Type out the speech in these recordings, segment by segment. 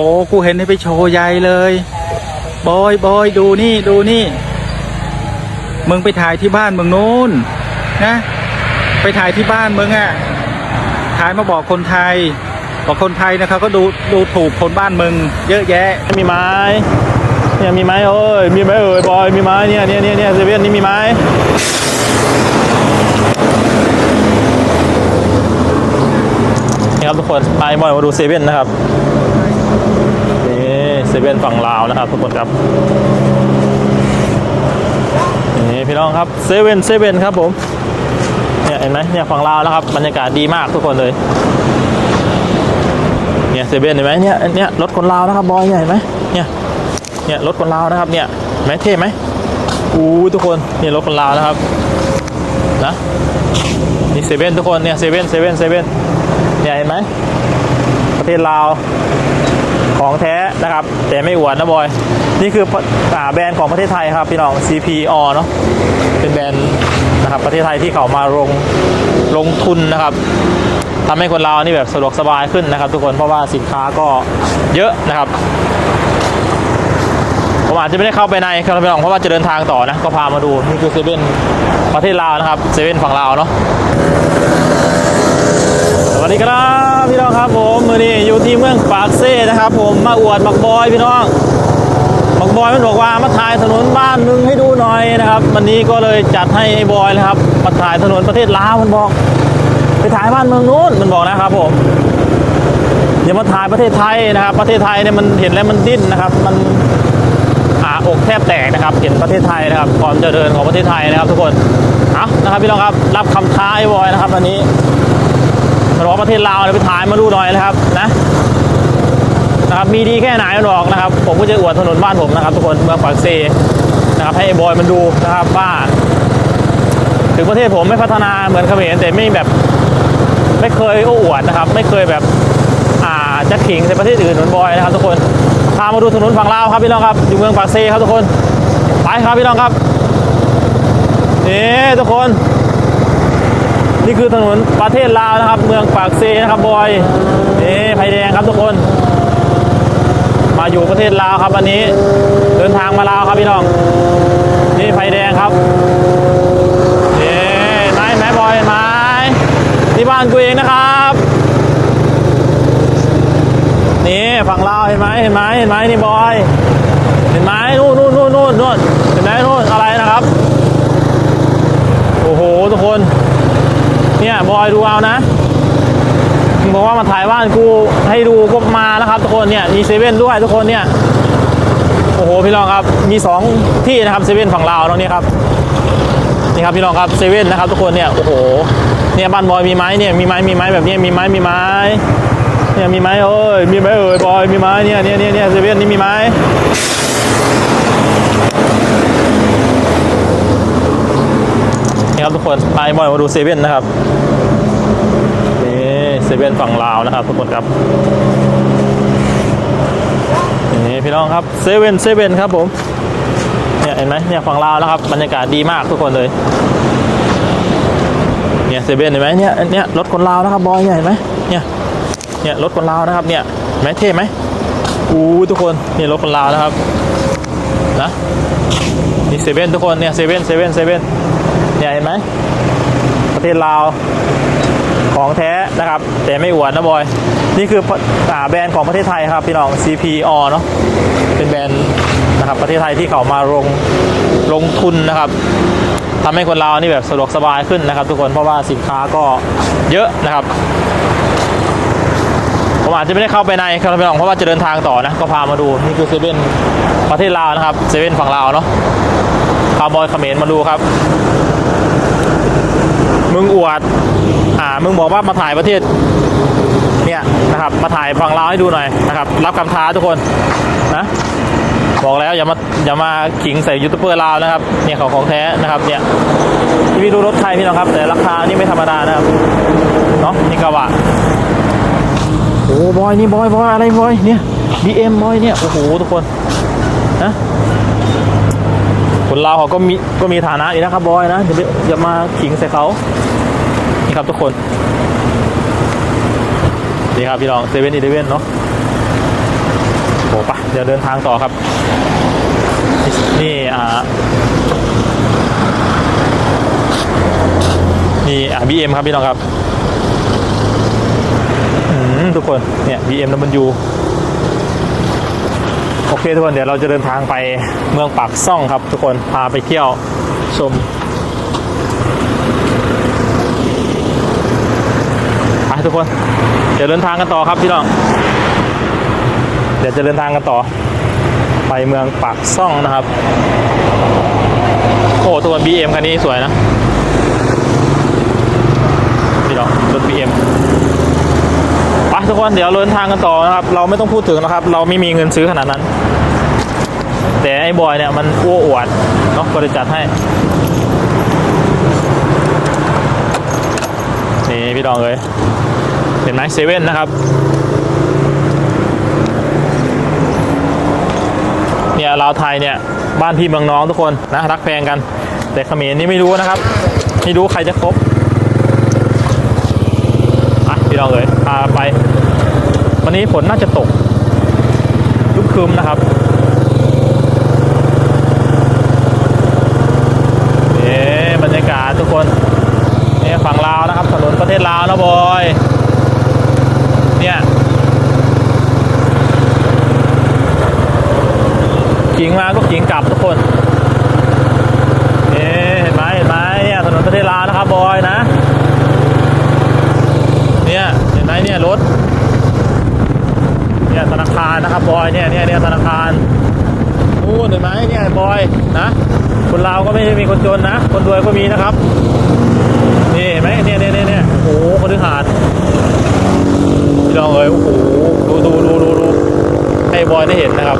โอ้กูเห็นให้ไปโชว์ใหญ่เลย บอยบอยดูนี่ดูนี่ มึงไปถ่ายที่บ้านมึงนู้นนะ ไปถ่ายที่บ้านมึงอะ่ะ ถ่ายมาบอกคนไทย บอกคนไทยนะเขาก็ดูดูถูกคนบ้านมึง เยอะแยะ มีไม้ เนี่ยมีไม้เอ้ย มีไหมเอ้ยบอย มีไม้เนี่ยเนี่ยเนี่ยเนี่ยเซเว่นนี่มีไม้นี่ครับทุกคนไปบอยมาดูเซเว่นนะครับ เซเว่นฝั่งลาวนะครับทุกคนครับนี่พี่น้องครับเซเว่นเซเว่นครับผมเนี่ยเห็นไหมเนี่ยฝั่งลาวนะครับบรรยากาศดีมากทุกคนเลยเนี่ยเซเว่นเห็นไหมเนี่ยเนี่ยรถคนลาวนะครับบอยเนี่ยเห็นไหมเนี่ยเนี่ยรถคนลาวนะครับเนี่ยเห็นไหมเท่ไหมอู้ทุกคนเนี่ยรถคนลาวนะครับนะนี่เซเว่นทุกคนเนี่ยเซเว่นเซเว่นเซเว่นเนี่ยเห็นไหมประเทศลาว ของแท้นะครับ แต่ไม่อวดนะบอย นี่คือแบรนด์ของประเทศไทยครับพี่น้อง CPO เนาะเป็นแบรนด์นะครับประเทศไทยที่เขามาลงลงทุนนะครับทำให้คนเรานี่แบบสะดวกสบายขึ้นนะครับ ทุกคนเพราะว่าสินค้าก็เยอะนะครับผมอาจจะไม่ได้เข้าไปในครับพี่น้องเพราะว่าจะเดินทางต่อนะก็พามาดูนี่คือเซเว่นประเทศลาวนะครับเซเว่นฝั่งลาวเนาะ สวัสดีครับพี่น้องครับผมมือนี้อยู่ที่เมืองปากเซ่นะครับ ผมมาอวดบักบอยพี่น้องบักบอยมันบอกว่ามาถ่ายถนนบ้านมึงให้ดูหน่อยนะครับ วันนี้ก็เลยจัดให้ไอ้บอยนะครับมาถ่ายถนนประเทศลาวมันบอก ไปถ่ายบ้านเมืองนู้นมันบอกนะครับผมอย่ามาถ่ายประเทศไทยนะครับ ประเทศไทยเนี่ยมันเห็นแล้วมันดิ้นนะครับ มันอาอกแทบแตกนะครับ เห็นประเทศไทยนะครับความเจริญของประเทศไทยนะครับ ทุกคนเอานะครับพี่น้องครับรับคำท้าไอ้บอยนะครับวันนี้ มันบอกว่าประเทศลาวเนี่ยไปถ่ายมาดูหน่อยนะครับนะนะครับมีดีแค่ไหนมันบอกนะครับ ผมก็จะอวดถนนบ้านผมนะครับ ทุกคนเมืองปากเซนะครับให้ไอ้บอยมันดูนะครับว่าถึงประเทศผมไม่พัฒนาเหมือนเขมรแต่ไม่แบบไม่เคยโอ้อวดนะครับ ไม่เคยแบบอ่าจะขิงในประเทศอื่นเหมือนบอยนะครับ ทุกคนพามาดูถนนฝั่งลาวครับพี่น้องครับอยู่เมืองปากเซครับทุกคนไปครับพี่น้องครับนี่ทุกคน นี่คือถนนประเทศลาวนะครับ เมืองปากเซนะครับบอยนี่ไฟแดงครับทุกคน มาอยู่ประเทศลาวครับวันนี้ เดินทางมาลาวครับพี่น้อง นี่ไฟแดงครับเย้ไม้แม่บอยไม้ที่บ้านกูเองนะครับนี่ฝั่งลาวเห็นไหมเห็นไหมเห็นไหมนี่บอยเห็นไหมนู่นนู่นนู่นนู่นนู่นเห็นไหมนู่นอะไรนะครับ โอ้โหทุกคน เนี่ยบอยดูเอานะมึงบอกว่ามาถ่ายบ้านกูให้ดูก็มานะครับทุกคนเนี่ยมีเซเว่นด้วยทุกคนเนี่ยโอ้โหพี่รองครับมีสองที่นะครับเซเว่นฝั่งลาวตรงนี้ครับนี่ครับพี่น้องครับเซเว่นนะครับทุกคนเนี่ยโอ้โหเนี่ยบ้านบอยมีไม้เนี่ยมีไม้มีไม้แบบนี้มีไม้มีไม้เนี่ยมีไม้เอ้ยมีไม้เอ้ยบอยมีไม้เนี่ยเนี่ยเนี่ยเนี่ยเซเว่นนี่มีไม้ นี่ครับทุกคนไปบอยมาดูเซเว่นนะครับนี่เซเว่นฝั่งลาวนะครับทุกคนครับนี่พี่น้องครับเซเว่นเซเว่นครับผมเนี่ยเห็นไหมเนี่ยฝั่งลาวนะครับบรรยากาศดีมากทุกคนเลยเนี่ยเซเว่นเห็นไหมเนี่ยเนี่ยรถคนลาวนะครับบอยเนี่ยเห็นไหมเนี่ยเนี่ยรถคนลาวนะครับเนี่ยไหมเท่ไหมอู้ทุกคนนี่รถคนลาวนะครับนะนี่เซเว่นทุกคนเนี่ยเซเว่นเซเว่นเซเว่น เนี่ยเห็นไหมประเทศลาวของแท้นะครับ แต่ไม่อวดนะบอย นี่คืออาแบรนด์ของประเทศไทยครับพี่น้อง CPO เนาะเป็นแบรนด์นะครับประเทศไทยที่เขามาลงลงทุนนะครับทำให้คนเรานี่แบบสะดวกสบายขึ้นนะครับ ทุกคนเพราะว่าสินค้าก็เยอะนะครับผมอาจจะไม่ได้เข้าไปในครับพี่น้องเพราะว่าจะเดินทางต่อนะก็พามาดูนี่คือเซเว่นประเทศลาวนะครับเซเว่นฝั่งลาวเนาะพาบอยเขมรมาดูครับ มึงอวด อ่า มึงบอกว่ามาถ่ายประเทศ เนี่ยนะครับ มาถ่ายฝั่งลาวให้ดูหน่อยนะครับ รับคำท้าทุกคนนะ บอกแล้วอย่ามาอย่ามาขิงใส่ยูทูบเบอร์ลาวนะครับ เนี่ยของของแท้นะครับ เนี่ยพี่ดูรถไทยพี่น้องครับ แต่ราคานี่ไม่ธรรมดานะครับ เนาะนี่กระบะโอ้บอยนี่บอยบอยอะไรบอยเนี่ยบีเอ็มบอยเนี่ย โอ้โหทุกคนนะ คนลาวเขาก็มีก็มีฐานะอยู่นะครับบอยนะอย่าไปอย่ามาขิงใส่เขานี่ครับทุกคนนี่ครับพี่น้องเซเว่นอีเลเว่นเนาะโอ้ปะเดี๋ยวเดินทางต่อครับ นี่อ่านี่อ่า BM ครับพี่น้องครับอืมทุกคนเนี่ย BM น้ำมันยู โอเคทุกคนเดี๋ยวเราจะเดินทางไปเมืองปากซ่องครับ ทุกคนพาไปเที่ยวชมไปทุกคน เดี๋ยวเดินทางกันต่อครับพี่น้อง เดี๋ยวจะเดินทางกันต่อ ไปเมืองปากซ่องนะครับโอ้ตัว BM คันนี้สวยนะพี่น้องรถ BM ไป ทุกคนเดี๋ยวเดินทางกันต่อนะครับ เราไม่ต้องพูดถึงนะครับ เราไม่มีเงินซื้อขนาดนั้น แต่ไอ้บอยเนี่ยมันอ้วอวดเนาะก็เลยจัดให้นี่พี่ดองเลยเห็นไหมเซเว่นนะครับเนี่ยลาวไทยเนี่ยบ้านพี่เมืองน้องทุกคนนะรักแพงกัน แต่เขมรนี่ไม่รู้นะครับ ไม่รู้ใครจะครบอะพี่น้องเอ๋ยาไป วันนี้ฝนน่าจะตกลุกคืมนะครับเอ๊บรรยากาศทุกคนนี่ฝั่งลาวนะครับ ถนนประเทศลาวนะบอยเนี่ยกิ่งมาก็กิ่งกลับทุกคนนี่เห็นไหมเห็นไหมเนี่ยถนนประเทศลาวนะครับบอยนะ เนไหมเนี่ยรถเนี่ยธนาคารนะครับบอยเนี่ยเนี่ยเนี่ยธนาคารนู่นเห็นไหมเนี่ยบอยนะคนลาวก็ไม่ได้มีคนจนนะ คนรวยก็มีนะครับนี่เห็นไหมเนี่ยเนี่ยเนี่ยโอ้โหคนที่หาดพี่ลองเอ้ยโอ้โหดูดูดูดูดูให้บอยได้เห็นนะครับ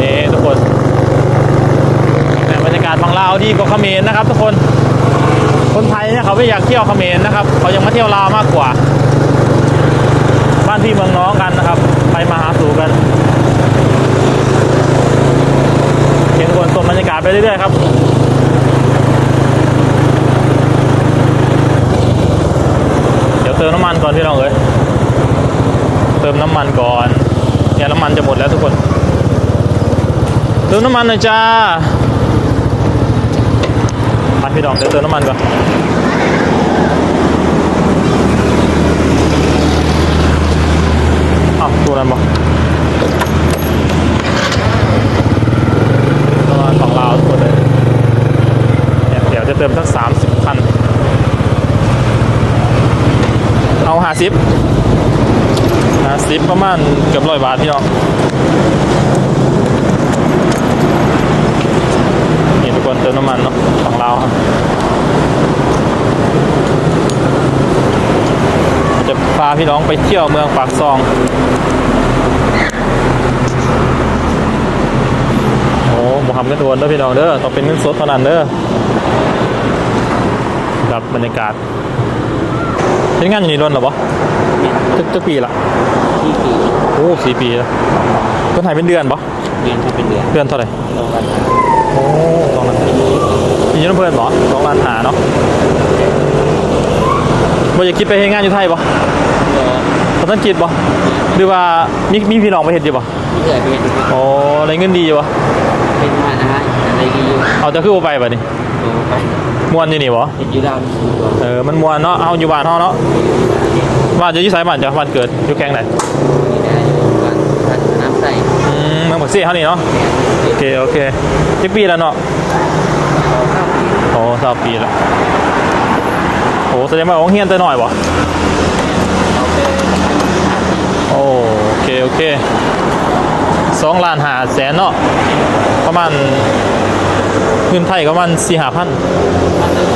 นี่ทุกคนแต่บรรยากาศฝั่งลาวดีกว่าเขมรนะครับ ทุกคน คนไทยเนี่ยเขาไม่อยากเที่ยวเขมรนะครับ เขายังมาเที่ยวลาวมากกว่า บ้านพี่เมืองน้องกันนะครับ ไปมาหาสู่กันเห็นคนชมบรรยากาศไปเรื่อยๆครับเดี๋ยวเติมน้ำมันก่อนพี่น้องเอ้ยเติมน้ำมันก่อนเนี่ยน้ำมันจะหมดแล้วทุกคน เติมน้ำมันหน่อยจ้า พี่ดองเดี๋ยวเติมน้ำมันก่อนอ้าวตัวนั้นบอกประมาณสองลาวทุกคนเลยเนี่ยเดี๋ยวจะเติมสักสามสิบพันเอาห้าสิบห้าสิบประมาณเกือบร้อยบาทพี่น้อง นี่ทุกคนเติมน้ำมันเนาะของเราครับจะพาพี่น้องไปเที่ยวเมืองปากซองโอ้หมูฮัมกันโดวนเด้อพี่น้องเด้อต้องเป็นเงินสดเท่านั้นเด้อครับบรรยากาศเป็นงานอยู่นี่รนหรอปะจะจะปีละที่ปีโอ้สี่ปีแล้วก็ถ่ายเป็นเดือนปะเรียนถ้าเป็นเดือนเดือนเท่าไหร่ตรงกันโอ้ส องล้านห้ามีเงินเพื่อนเหรอสองล้านหาเนาะบ่อยากคิดไปเฮ็ดงานอยู่ไทยปะเออภาษาอังกฤษปะหรือว่ามีมีพี่น้องไปเฮ็ดอยู่ปะที่เกิดเป็นโอ้ได้เงินดีอยู่ปะเป็นมานะฮะอะไรก็อยู่เอาจะคือบ่ไปปะนี่โตไปม่วนอยู่นี่บ่เห็นอยู่ดาวนี่ตัวเออมันม่วนเนาะเอาอยู่บ้านเฮาเนาะบ้านจะอยู่ไสบ้านจะบ้านเกิดอยู่แกงไหนนี่ได้อยู่กันทันน้ำใสอืมเมืองบักซี่เฮานี่เนาะโอเคโอเคจักปีแล้วเนาะเอาเข้า โอ้สามปีแล้วโอ้แสดงว่าโรงเรียนแต่น้อยบ่เอาไปโอเค โอเคสองล้านหาแสนเนาะประมาณเงินไทยก็ประมาณสี่หาพัน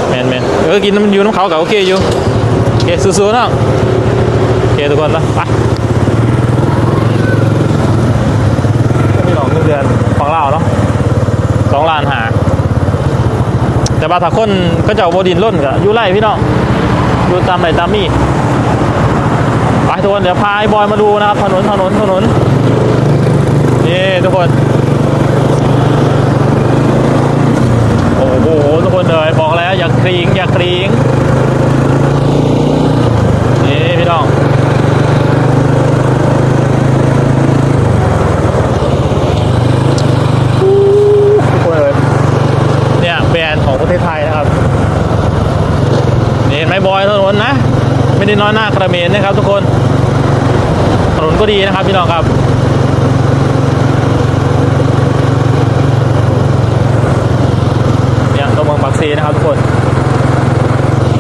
แมนแมนเออกินน้ำอยู่น้ำเขากับโอเคอยู่โอเคสู้ๆเนาะโอเคทุกคนนะไปไม่หลอกเงินเดือนของเราเนาะสองล้านหา แต่บาถ้าคนก็จะเอาบดินล้นกับอยู่ไร่พี่น้องอยู่ตามไหนตามมี่ไปทุกคนเดี๋ยวพาไอ้บอยมาดูนะครับถนนถนนถนนนี่ทุกคน โอ้โหทุกคนเลยบอกแล้วอย่ากรีงอย่ากรีงนี่พี่น้อง น้อยหน้ากระเมนนะครับ ทุกคนถนนก็ดีนะครับพี่น้องครับเนี่ยตัวเมืองปากซีนะครับทุกคน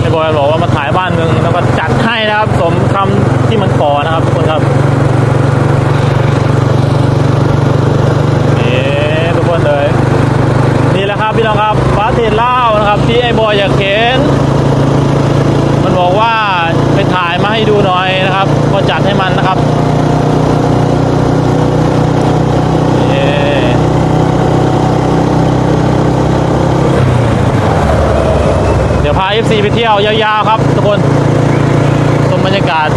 ไอ้บอยบอกว่ามาถ่ายบ้านเมืองแล้วก็จัดให้นะครับ สมคำที่มันขอนะครับทุกคนครับนี่ทุกคนเลยนี่แหละครับพี่น้องครับประเทศลานะครับ ที่ไอ้บอยอยากเห็น บอกว่าไปถ่ายมาให้ดูหน่อยนะครับ ก็จัดให้มันนะครับเดี๋ยวพา FC ไปเที่ยวยาวๆครับทุกคนชมบรรยากาศ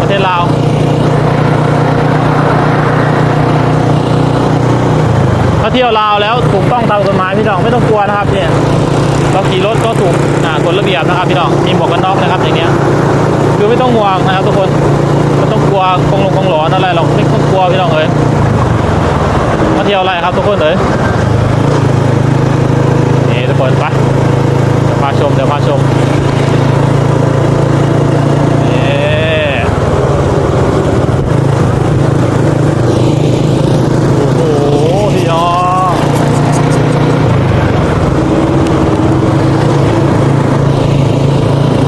ประเทศลาวถ้าเที่ยวลาวแล้วถูกต้องตามกฎหมายพี่น้องไม่ต้องกลัวนะครับเนี่ย เราขี่รถก็ถูกอ่ากฎระเบียบนะครับพี่น้องมีหมวกกันน็อกนะครับอย่างเงี้ยคือไม่ต้องห่วงนะครับทุกคนไม่ต้องกลัวคงลงคงหลอนอะไรหรอกไม่ต้องกลัวพี่น้องเอ้ยมาเที่ยวอะไรครับทุกคนเอ้ยนี่ทุกคนไปเดี๋ยวพาชมเดี๋ยวพาชมนี่โอ้โหพี่น้อง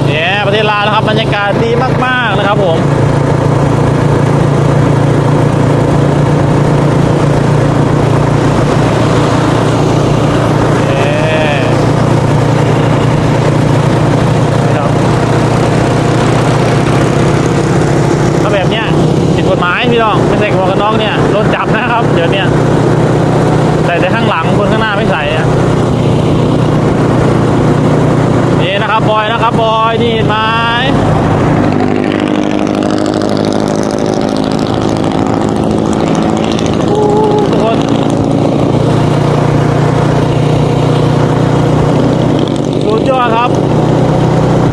เนี่ยประเทศลาวนะครับบรรยากาศดีมาก ๆ นะครับผมนี่ครับถ้าแบบเนี้ยผิดกฎหมายพี่น้องไม่ใส่หมวกกันน็อกเนี่ยโดนจับนะครับ เดี๋ยวเนี้ยใส่แต่ข้างหลังคนข้างหน้าไม่ใส่อะนี่นะครับบอยนะครับบอยนี่เห็นไหมอู้ทุกคนสุด ยอดครับ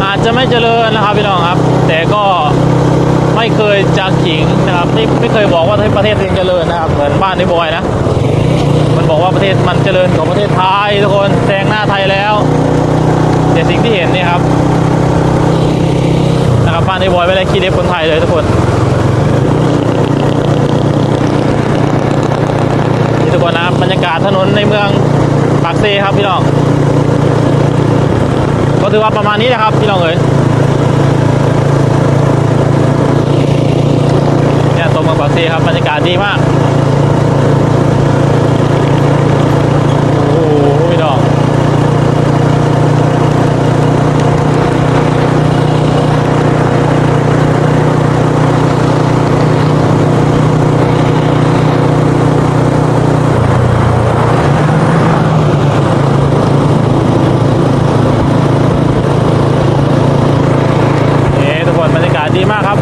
อาจจะไม่เจริญนะครับพี่น้องครับ แต่ก็ไม่เคยจะขิงนะครับไม่ไม่เคยบอกว่าประเทศตัวเองเจริญนะครับ เหมือนบ้านในบอยนะ มันบอกว่าประเทศมันเจริญกว่าประเทศไทยทุกคนแซงหน้าไทยแล้วแต่สิ่งที่เห็นเนี่ยครับนะครับบ้านในบอยไม่ได้คิดเล็บคนไทยเลยทุกคนนี่ทุกคนนะบรรยากาศถนนในเมืองปากเซครับพี่น้อง ก็ถือว่าประมาณนี้นะครับพี่น้องเอ๋ยเนี่ยตรงเมืองปากซีครับบรรยากาศดีมากโอ้โหพี่น้องนี่ทุกคนบรรยากาศดีมากครับ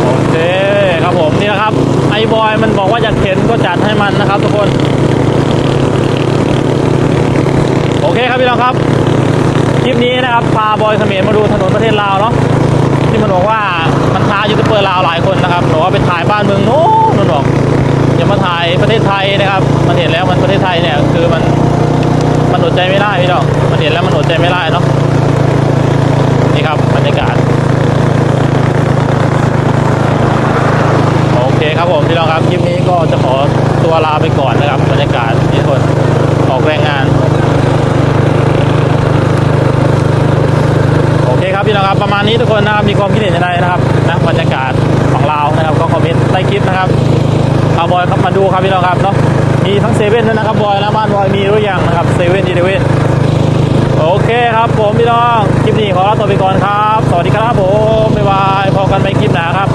โอเคครับผมนี่นะครับไอ้บอยมันบอกว่าอยากเห็นก็จัดให้มันนะครับทุกคน โอ เคครับพี่น้องครับ คลิปนี้นะครับพาบอยเขมรมาดูถนนประเทศลาวเนาะที่มันบอกว่ามันท้ายูทูบเบอร์ลาวหลายคนนะครับบอกว่าไปถ่ายบ้านเมืองโน้นนบอกอย่ามาถ่ายประเทศไทยนะครับ มันเห็นแล้วมันประเทศไทยเนี่ยคือมันมันอดใจไม่ได้พี่น้องมันเห็นแล้วมันอดใจไม่ได้เนาะนี่ครับบรรยากาศโอเคครับผมพี่น้องครับคลิปนี้ก็จะขอตัวลาไปก่อนนะครับบรรยากาศที่คนออกแรงงาน โอเครับพี่น้องครับประมาณนี้ทุกคนนะครับมีความคิดเห็นยังไงนะครับนะบรรยากาศของเรานะครับก็คอมเมนต์ใต้คลิปนะครับเอาบอยครับมาดูครับพี่น้องครับเนาะมีทั้งเซเว่นด้วยนะครับบอยนะบ้านบอยมีหรือยังนะครับเซเว่นอีเลเว่นโอเคครับผมพี่น้องคลิปนี้ขอลาตัวไปก่อนครับ สวัสดีครับผมบ๊ายบายพอกันใหม่คลิปหน้าครับ